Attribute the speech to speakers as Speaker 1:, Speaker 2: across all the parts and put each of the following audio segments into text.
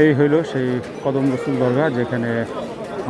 Speaker 1: এই হইল সেই কদম রসুল দরগা, যেখানে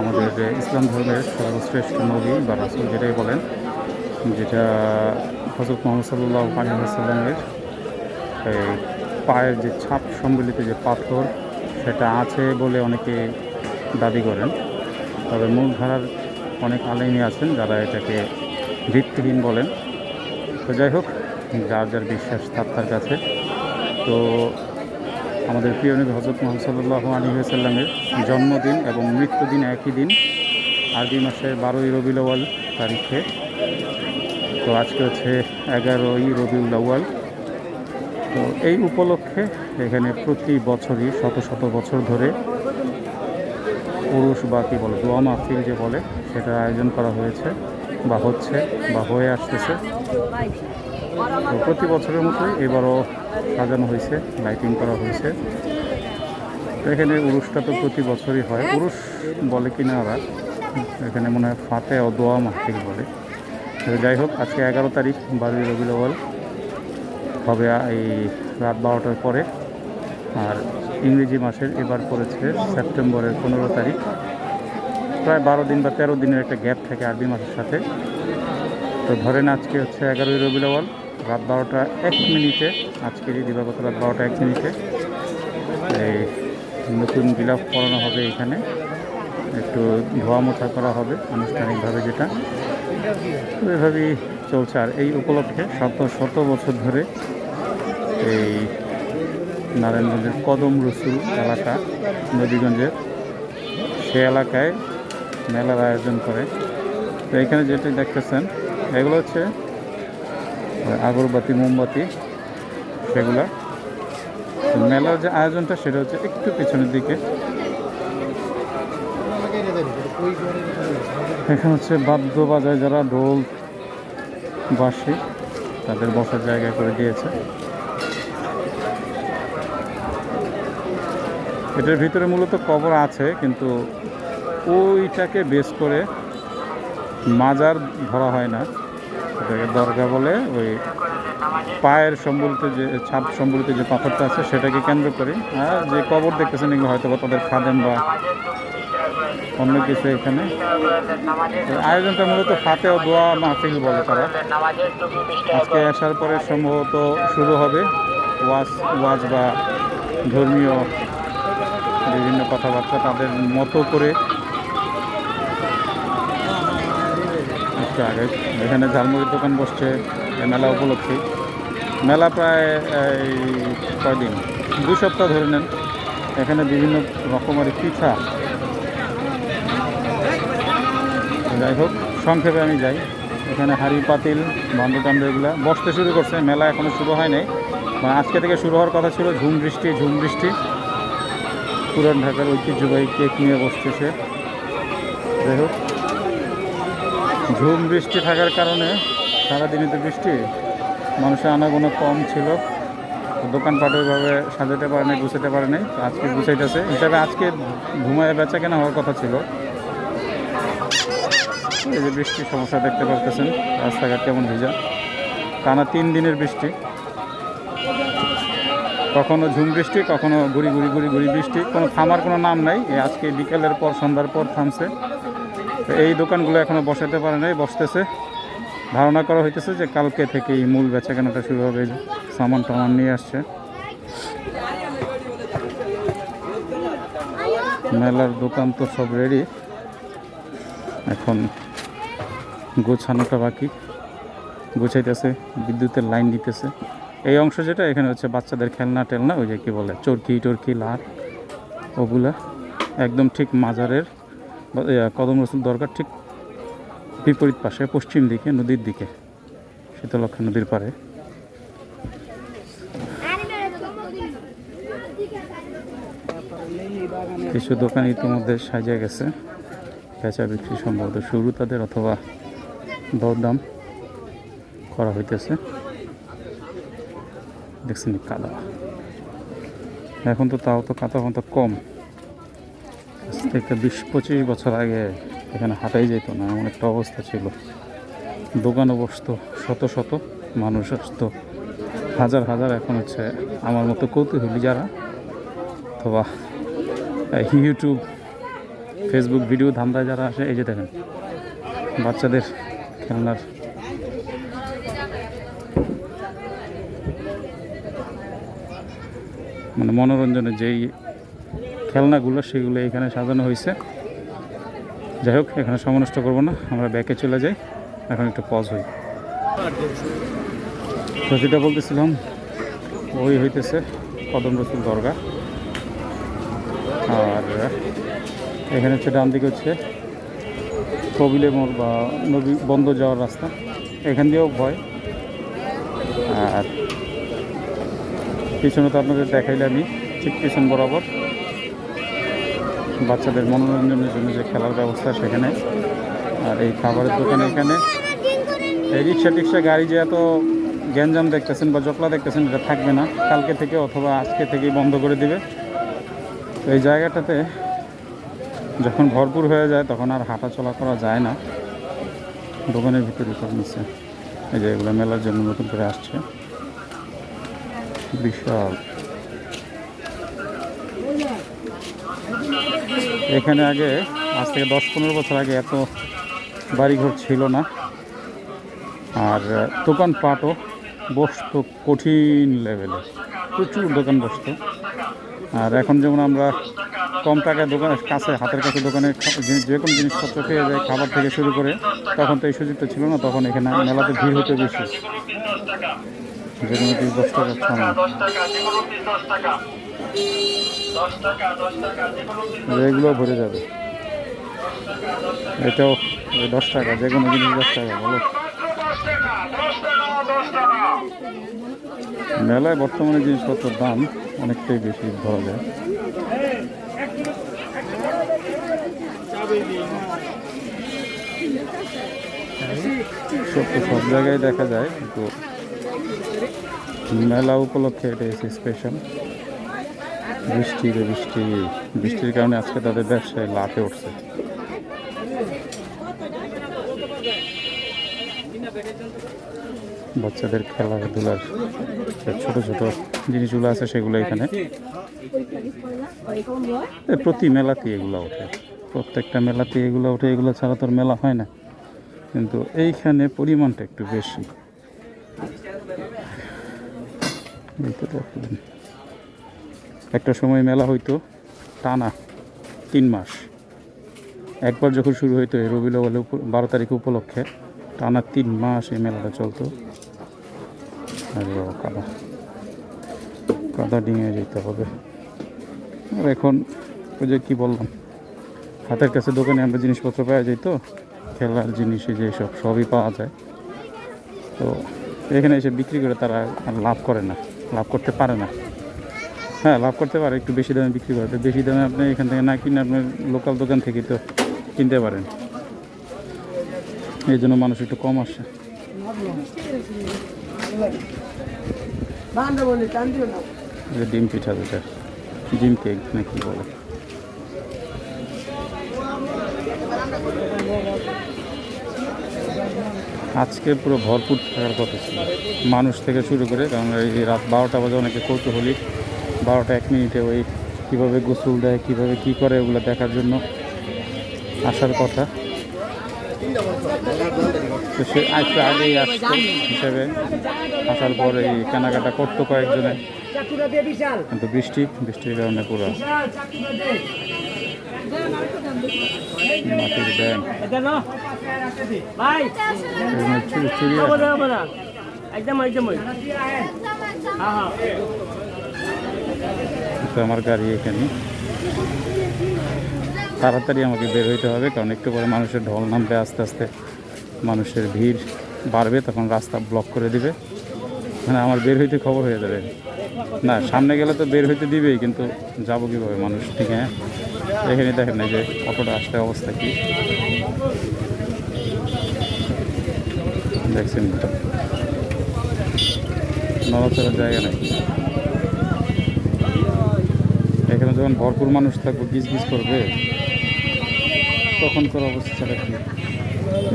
Speaker 1: আমাদের যে ইসলাম ধর্মের সর্বশ্রেষ্ঠ নবী বা রাসুল যেটাই বলেন, যেটা হজরত মোহাম্মদ সাল্লাহ এই পায়ের যে ছাপ সম্বলিত যে পাথর, সেটা আছে বলে অনেকে দাবি করেন। তবে মূলধারার অনেক আলেমি আছেন যারা এটাকে ভিত্তিহীন বলেন। তো যাই হোক, যার যার বিশ্বাস তার কাছে। তো আমাদের প্রিয় নবী হজরত মোহাম্মদ সাল্লাহ আলী সাল্লামের জন্মদিন এবং মৃত্যুদিন একই দিন আরবি মাসের বারোই রবিউল আউয়াল তারিখে। তো আজকে হচ্ছে এগারোই রবিউল আউয়াল। তো এই উপলক্ষে এখানে প্রতি বছরই শত শত বছর ধরে পুরুষ বা কী বলে, দোয়া মাহফিল যে বলে, সেটার আয়োজন করা হয়েছে বা হচ্ছে বা হয়ে আসতেছে। তো প্রতি বছরের মতোই এবারও সাজানো হয়েছে লাইটিং করা হয়েছে। তো এখানে উরুষটা তো প্রতি বছরই হয়। উরুষ বলে কিনা ওরা? এখানে মনে হয় ফাতে ও দোয়া মাহফিল বলে। যাই হোক, আজকে এগারো তারিখ, বারোই রবি আউয়াল। হবে এই রাত বারোটার পরে। আর ইংরেজি মাসের এবার পড়েছে সেপ্টেম্বরের পনেরো তারিখ। প্রায় বারো দিন বা তেরো দিনের একটা গ্যাপ থাকে আরবি মাসের সাথে। তো ধরেন আজকে হচ্ছে এগারোই রবি আউয়াল। রাত বারোটা এক মিনিটে আজকেরই দিবাগত রাত বারোটা এক মিনিটে। এই নতুন বিলাপ করানো হবে এখানে। একটু ধোয়া মোছা করা হবে আনুষ্ঠানিকভাবে যেটা। তো এভাবেই চলছে। আর এই উপলক্ষে শত শত বছর ধরে এই নারায়ণগঞ্জের কদম রসুল এলাকা, নদীগঞ্জের সে এলাকায় মেলার আয়োজন করে। তো এখানে যেটা দেখতেছেন, এগুলো হচ্ছে আগরবাতি, মোমবাতি, সেগুলা। মেলার যে আয়োজনটা সেটা হচ্ছে একটু পেছনের দিকে। এখানে হচ্ছে বাদ্য বাজায় যারা ঢোল, বাঁশি, তাদের বসার জায়গা করে দিয়েছে। এটার ভিতরে মূলত কবর আছে, কিন্তু ওইটাকে বেস করে মাজার ধরা হয় না। এটাকে দরগা বলে, ওই পায়ের সম্বলিত যে, ছাপ সম্বলিত যে পাথরটা আছে, সেটাকে কেন্দ্র করে। আর যে কবর দেখতেছেন, এগুলো হয়তো বা তাদের খাদেন বা অন্য কিছু এখানে। আয়োজনটা মূলত ফাতে ও দোয়া মাহফিল বলে তারা। আজকে আসার পরে সম্ভবত শুরু হবে ওয়াজ ওয়াজ বা ধর্মীয় বিভিন্ন কথাবার্তা তাদের মতো করে একটু আগে। এখানে ঝালমুড়ির দোকান বসছে মেলা উপলক্ষে। মেলা প্রায়, এই কয়দিন? দুই সপ্তাহ ধরে নেন। এখানে বিভিন্ন রকমের পিঠা। যাই হোক, সংক্ষেপে আমি যাই। এখানে হাড়ি, পাতিল বান্ধব টান্ড এগুলো বসতে শুরু করছে। মেলা এখনও শুরু হয় নাই। মানে আজকে থেকে শুরু হওয়ার কথা ছিল, ঝুম বৃষ্টি ঝুম বৃষ্টি। পুরান ঢাকার ঐতিহ্যবাহী কেক নিয়ে বসতেছে যাই হোক। ঝুম বৃষ্টি থাকার কারণে সারাদিনই তো বৃষ্টি। মানুষের আনাগোনা কম ছিল। দোকানপাট ওইভাবে সাজাতে পারে নাই গুছাতে পারে নাই আজকে গুছাইতেছে। হিসাবে আজকে ঘুমায় বেচা কেনা হওয়ার কথা ছিল। এই যে বৃষ্টির সমস্যা দেখতে পাচ্ছেন রাস্তাঘাট কেমন ভিজা টানা তিন দিনের বৃষ্টি। কখনো ঝুম বৃষ্টি, কখনো গুড়ি গুড়ি গুড়ি গুড়ি বৃষ্টি। কোনো থামার কোনো নাম নাই। আজকে বিকেলের পর, সন্ধ্যার পর থামছে। এই দোকানগুলো এখনও বসাতে পারে নাই, বসতেছে। ধারণা করা হইতেছে যে কালকে থেকেই মূল বেচা কেনাটা শুরু হবে সামান টামান নিয়ে আসছে। মেলার দোকান তো সব রেডি এখন গোছানোটা বাকি। গোছাইতেছে, বিদ্যুতের লাইন দিতেছে এই অংশ যেটা, এখানে হচ্ছে বাচ্চাদের খেলনা টেলনা, ওই যে কি বলে চরকি টরকি লাট, ওগুলা। একদম ঠিক মাজারের কদম রসুল দরকার ঠিক বিপরীত পাশে, পশ্চিম দিকে, নদীর দিকে শীতলক্ষা নদীর পাড়ে। কিছু দোকান ইতিমধ্যে সাজিয়ে গেছে। বেচা বিক্রি সম্ভবত শুরু তাদের অথবা দরদাম করা হইতেছে। দেখছেন কাদা। এখন তো তাও তো কাদা মতো কম। থেকে বিশ পঁচিশ বছর আগে এখানে হাঁটাই যেত না, এমন একটা অবস্থা ছিল। দোকানও বসতো, শত শত মানুষ আসতো। হাজার হাজার এখন হচ্ছে আমার মতো কৌতূহলী যারা, অথবা ইউটিউব ফেসবুক ভিডিও ধান্দায় যারা আসে, এই যে দেখেন, বাচ্চাদের খেলনার মানে মনোরঞ্জনের যেই খেলনাগুলো সেগুলো এখানে সাজানো হয়েছে। যাই হোক, এখানে সময় নষ্ট করব না, আমরা ব্যাকে চলে যাই। এখন একটু পজ হই। তো যেটা বলতেছিলাম, ওই হইতেছে কদম রসুল দরগা। আর এখানে হচ্ছে ডান দিকে হচ্ছে কবিলে মোড় বা নদী বন্ধ যাওয়ার রাস্তা। এখান দিয়েও ভয়। আর পিছনে তো আপনাদের দেখাইলে আমি ঠিক পিছন বরাবর। বাচ্চাদের মনোরঞ্জনের জন্য যে খেলার ব্যবস্থা সেখানে। আর এই খাবারের দোকানে এখানে। এই রিক্সা টিক্সা গাড়ি যে এত গ্যাঞ্জাম দেখতেছেন বা জকলা দেখতেছেন, এটা থাকবে না। কালকে থেকে অথবা আজকে থেকেই বন্ধ করে দিবে। তো এই জায়গাটাতে যখন ভরপুর হয়ে যায়, তখন আর হাঁটা চলা করা যায় না। দোকানের ভিতরে সব নিচ্ছে এই যে এগুলো মেলার জন্য নতুন করে আসছে। বিশাল। এখানে আগে, আজ থেকে দশ পনেরো বছর আগে এত বাড়িঘর ছিল না। আর দোকানপাটও বসতো কঠিন লেভেলে প্রচুর দোকান বসতো। আর এখন যেমন আমরা কম টাকায় দোকান, কাছে, হাতের কাছে দোকানে যে- কোনো জিনিসপত্র পেয়ে যায় খাবার থেকে শুরু করে, তখন তো এই সুযোগটা ছিল না, তখন এখানে মেলাতে ভিড় হতো বেশি। যে কোনো পিস দশ টাকা ছাড়া এগুলো ভরে যাবে। এটাও দশ টাকা যে কোনো জিনিস দশ টাকা বলো। মেলায় বর্তমানে জিনিসপত্রের দাম অনেকটাই বেশি ধরা যায়। সব তো সব জায়গায় দেখা যায় কিন্তু মেলা উপলক্ষে এটা এসে স্পেশাল বৃষ্টি রে বৃষ্টি, বৃষ্টির কারণে আজকে তাদের ব্যবসায় লাফে উঠছে। বাচ্চাদের খেলাধুলার ছোট ছোট জিনিসগুলো আছে সেগুলো এখানে। প্রতি মেলাতে এগুলো ওঠে। প্রত্যেকটা মেলাতে এগুলো ওঠে, এগুলো ছাড়া তোর মেলা হয় না। কিন্তু এইখানে পরিমাণটা একটু বেশি। তো। একটা সময় মেলা হইতো, টানা তিন মাস। একবার যখন শুরু হইতো এই উপ- বারো তারিখ উপলক্ষে, টানা তিন মাস এই মেলাটা চলতো। কাদা। কাদা ডিঙে যেতে হবে। আর এখন ওই যে কী বললাম, হাতের কাছে দোকানে আমরা জিনিসপত্র পাওয়া যায় তো, খেলার জিনিস যে সব সবই পাওয়া যায়। তো এখানে এসে বিক্রি করে তারা লাভ করে না, লাভ করতে পারে না। হ্যাঁ লাভ করতে পারে, একটু বেশি দামে বিক্রি করে। তো বেশি দামে আপনি এখান থেকে না কিনে আপনার লোকাল দোকান থেকে তো কিনতে পারেন। এই জন্য মানুষ একটু কম আসে। ডিম পিঠা যেটা ডিম কেক না কি বলে? আজকে পুরো ভরপুর থাকার কথা ছিল। মানুষ থেকে শুরু করে, কারণ এই রাত বারোটা বাজে অনেকে কৌতূহলী। বারোটা এক মিনিটে ওই কীভাবে গোসল দেয়, কীভাবে কী করে, ওগুলো দেখার জন্য আসার কথা। তো সে একটু আগেই আসতো হিসেবে। আসার পর এই কেনাকাটা করতো কয়েকজনে। কিন্তু বৃষ্টি, বৃষ্টির কারণে পুরো চুরি
Speaker 2: একদম একদম। হ্যাঁ হ্যাঁ।
Speaker 1: তো আমার গাড়ি এখানে। তাড়াতাড়ি আমাকে বের হইতে হবে, কারণ একটু পরে মানুষের ঢল নামবে, আস্তে আস্তে মানুষের ভিড় বাড়বে, তখন রাস্তা ব্লক করে দিবে। মানে আমার বের হইতে খবর হয়ে যাবে। না, সামনে গেলে তো বের হইতে দিবেই, কিন্তু যাব কীভাবে মানুষ ঠিক হ্যাঁ? এখানে দেখেন না যে অটোটা আসতে অবস্থা কি? দেখছেন? নড়াচড়ার জায়গা নেই এখানে যখন ভরপুর মানুষ থাকবে, গিজ গিজ করবে, তখন তোর অবস্থাটা কি?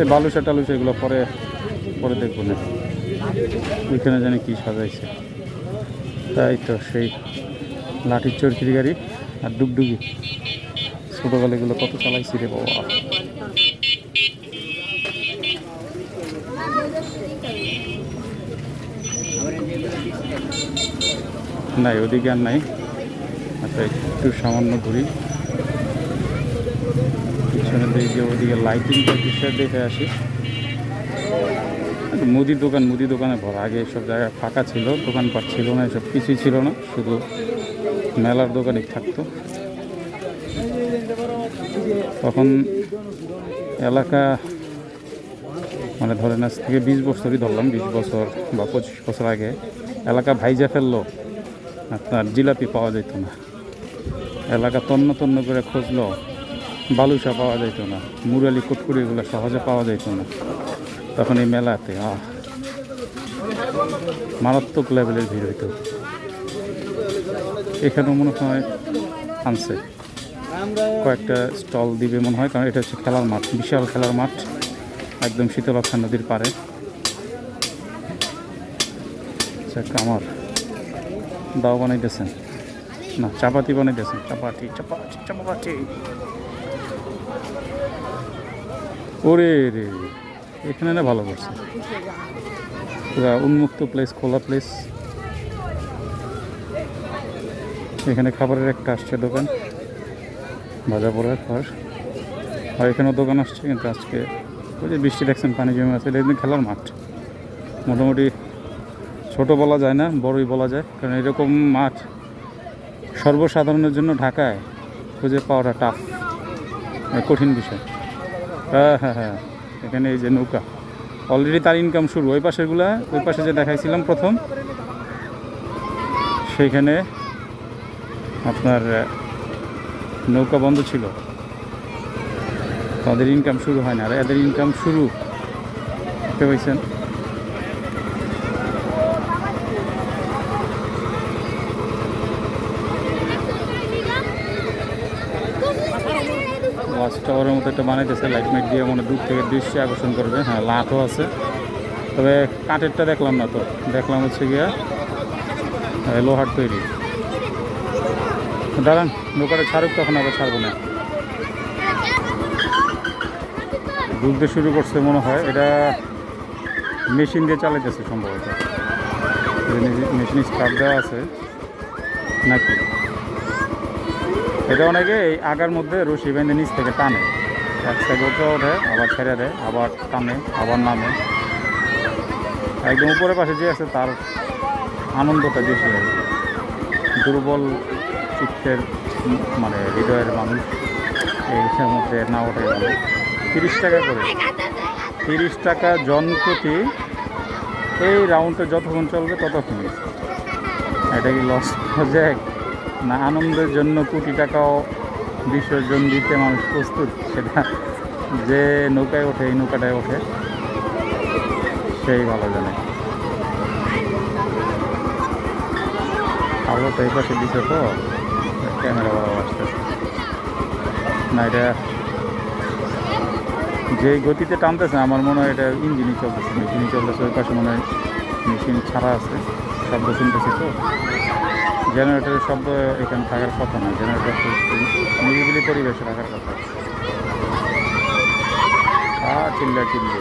Speaker 1: এই বালুসা টালুসা এগুলো পরে পরে দেখব না। ওইখানে জানি কি সাজাইছে। তাই তো সেই লাঠির চরকির গাড়ি আর ডুগডুগি। ছোটোবেলা এগুলো কত চালাইছি রে বাবা। নাই, ওদিকে আর নাই। একটু সামান্য ঘুরি। পিছনে দিকে ওদিকে লাইটিংটা কিছু দেখে আসি। মুদির দোকান, মুদি দোকানে ভরা আগে এসব জায়গায় ফাঁকা ছিল, দোকানপাট ছিল না, এসব কিছুই ছিল না, শুধু মেলার দোকানই থাকতো। তখন এলাকা মানে ধরেন আজ থেকে বিশ বছরই ধরলাম, বিশ বছর বা পঁচিশ বছর আগে, এলাকা ভাইজা ফেলল আপনার জিলাপি পাওয়া যেত না। এলাকা তন্ন তন্ন করে খুঁজলো। বালুসা পাওয়া যেত না। মুরালি কুটকুরি এগুলো সহজে পাওয়া যেত না। তখন এই মেলাতে, আহ, মারাত্মক লেভেলের ভিড় হইতো। এখানেও মনে হয় আনছে। কয়েকটা স্টল দিবে মনে হয়, কারণ এটা হচ্ছে খেলার মাঠ, বিশাল খেলার মাঠ, একদম শীতলক্ষা নদীর পাড়ে। আমার দাও বানাইতেছেন। না, চাপাতি বানাইতেছেন চাপাতি চাপাতি চাপাতি। ওরে রে, এখানে না ভালো করছে। পুরা উন্মুক্ত প্লেস খোলা প্লেস এখানে খাবারের একটা আসছে দোকান, ভাজা পোড়ার খাবার। আর এখানেও দোকান আসছে, কিন্তু আজকে ওই যে বৃষ্টি দেখছেন, পানি জমে আছে, এটা একদিন খেলার মাঠ। মোটামুটি ছোট বলা যায় না, বড়ই বলা যায়, কারণ এরকম মাঠ সর্বসাধারণের জন্য ঢাকায় খুঁজে পাওয়াটা টাফ কঠিন বিষয়। হ্যাঁ হ্যাঁ হ্যাঁ। এখানে এই যে নৌকা। অলরেডি তার ইনকাম শুরু। ওই পাশেরগুলা, ওই পাশে যে দেখাইছিলাম প্রথম, সেইখানে আপনার নৌকা বন্ধ ছিল। তাদের ইনকাম শুরু হয় না। আর এদের ইনকাম শুরু। বুঝতে পারছেন? মতো একটা বানাইতেছে লাইট মাইট দিয়ে মানে দূর থেকে দৃষ্টি আকর্ষণ করবে। হ্যাঁ লাটও আছে। তবে কাঠেরটা দেখলাম না তো। দেখলাম হচ্ছে গিয়া লোহার তৈরি। দাঁড়ান নৌকাটা ছাড়ুক তখন আবার ছাড়বো না। দুলতে শুরু করছে মনে হয়। এটা মেশিন দিয়ে চালাইতেছে সম্ভবত। মেশিন স্টার্ট দেওয়া আছে। নাকি? এটা অনেকে এই আগার মধ্যে রশি বেঁধে নিচ থেকে টানে। এক সাইড ওঠে ওঠে আবার ছেড়ে দেয় আবার টানে, আবার নামে। একদম উপরের পাশে যে আছে তার আনন্দটা বেশি হয় দুর্বল চিত্তের মানে হৃদয়ের মানুষ এইটার মধ্যে না ওঠে। তিরিশ টাকা করে। তিরিশ টাকা জন প্রতি এই রাউন্ডটা যতক্ষণ চলবে ততক্ষণ। এটা কি লস প্রজেক্ট না, আনন্দের জন্য কোটি টাকাও বিসর্জন দিতে মানুষ প্রস্তুত, সেটা যে নৌকায় ওঠে, এই নৌকাটায় ওঠে, সেই ভালো জানে। আলো তো এই পাশে দিছে তো, ক্যামেরা বড় আসতেছে না, এটা যে গতিতে টানতেছে, আমার মনে হয় এটা ইঞ্জিনই চলতেছে, মেশিনই চলতেছে, ওই পাশে মনে হয় মেশিন ছাড়া আছে, শব্দ শুনতেছি তো। জেনারেটরের শব্দ এখানে থাকার কথা না জেনারেটর নিরিবিলি পরিবেশে থাকার কথা। আ, চিল্লা, চিল্লি।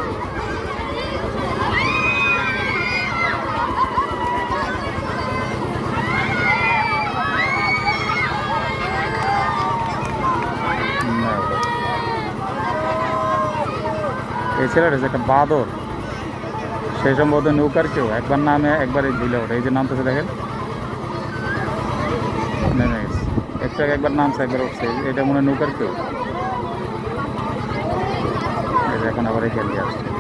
Speaker 1: ছেলেটা যে একটা বাদর সেই সম্ভবত নৌকার কেউ একবার নামে একবার এই ঝিলে ওঠে। এই যে নামতেছে দেখেন নেমে গেছে একটু আগে একবার নামছে একবার উঠছে এটা মনে হয় নৌকার কেউ এই যে এখন আবার এই খেলিয়ে আসছে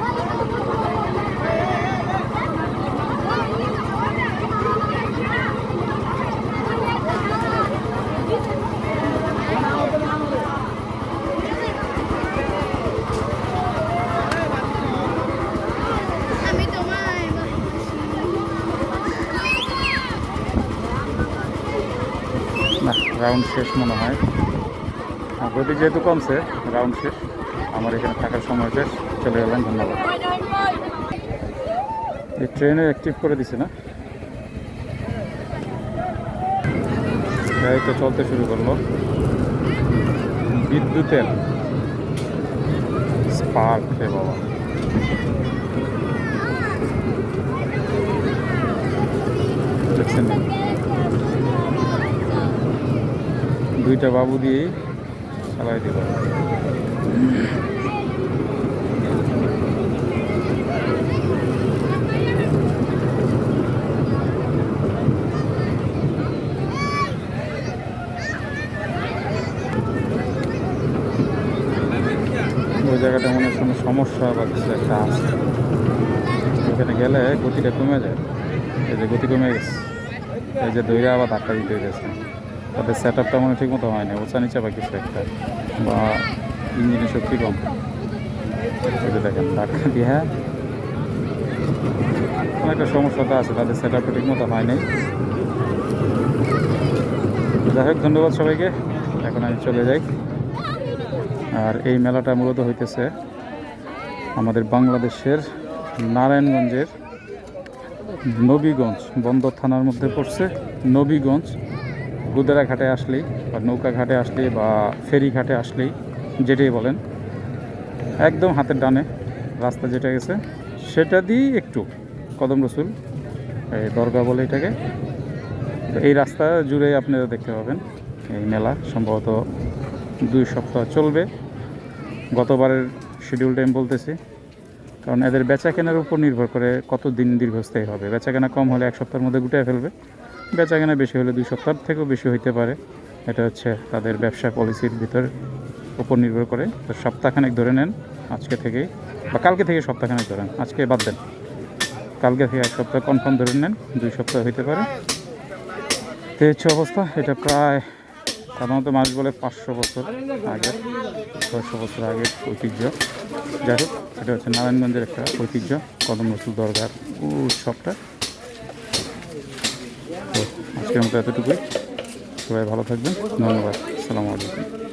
Speaker 1: রাউন্ড শেষ মনে হয়। গতি যেহেতু কমছে রাউন্ড শেষ, আমার এখানে থাকার সময় শেষ। চলে গেলাম, ধন্যবাদ। এই ট্রেনে অ্যাক্টিভ করে দিছে না? এই তো চলতে শুরু করল। বিদ্যুতের স্পার্ক রে বাবা। দেখছেন? দুইটা বাবু দিয়েই চালাই দিল ওই জায়গাটা মনে কোনো সমস্যা বা কিছু একটা আছে। ওখানে গেলে গতিটা কমে যায়। এই যে গতি কমে গেছে। এই যে দইরা আবার ধাক্কা দিতে গেছে তাদের সেট আপটা মনে ঠিক মতো হয় না ওচা নিচে বা কিছু একটা, বা ইঞ্জিনের শক্তি কম। এই যে দেখেন, ধাক্কা দিয়ে হ্যাঁ। কোনো একটা সমস্যা তো আছে তাদের সেট আপটা ঠিক মতো হয় নাই যাই হোক, ধন্যবাদ সবাইকে, এখন আমি চলে যাই। আর এই মেলাটা মূলত হইতেছে আমাদের বাংলাদেশের নারায়ণগঞ্জের নবীগঞ্জ বন্দর থানার মধ্যে পড়ছে, নবীগঞ্জ গুদারা ঘাটে আসলেই বা নৌকা ঘাটে আসলেই বা ফেরি ঘাটে আসলেই যেটাই বলেন, একদম হাতের ডানে রাস্তা যেটা গেছে, সেটা দিয়েই একটু কদম রসুল, এই দরগা বলে এটাকে। এই রাস্তা জুড়ে আপনারা দেখতে পাবেন, এই মেলা সম্ভবত দুই সপ্তাহ চলবে। গতবারের শিডিউল টাইম বলতেছি, কারণ এদের বেচা কেনার উপর নির্ভর করে কত দিন দীর্ঘস্থায়ী হবে। বেচা কেনা কম হলে এক সপ্তাহের মধ্যে গুটিয়ে ফেলবে। বেচা কেনা বেশি হলে দুই সপ্তাহ থেকেও বেশি হইতে পারে। এটা হচ্ছে তাদের ব্যবসা পলিসির ভিতর উপর নির্ভর করে। তো সপ্তাহখানেক ধরে নেন, আজকে থেকেই বা কালকে থেকে সপ্তাহখানেক ধরেন আজকে বাদ দেন। কালকে থেকে এক সপ্তাহ কনফার্ম ধরে নেন, দুই সপ্তাহ হইতে পারে। তো হচ্ছে অবস্থা। এটা প্রায় সাধারণত মানুষ বলে পাঁচশো বছর আগে, ছয়শো বছর আগের ঐতিহ্য। যাই হোক, এটা হচ্ছে নারায়ণগঞ্জের একটা ঐতিহ্য কদম রসুল দরগার উৎসবটা। আজকের মতো এতটুকুই। সবাই ভালো থাকবেন। ধন্যবাদ। আসসালামু আলাইকুম।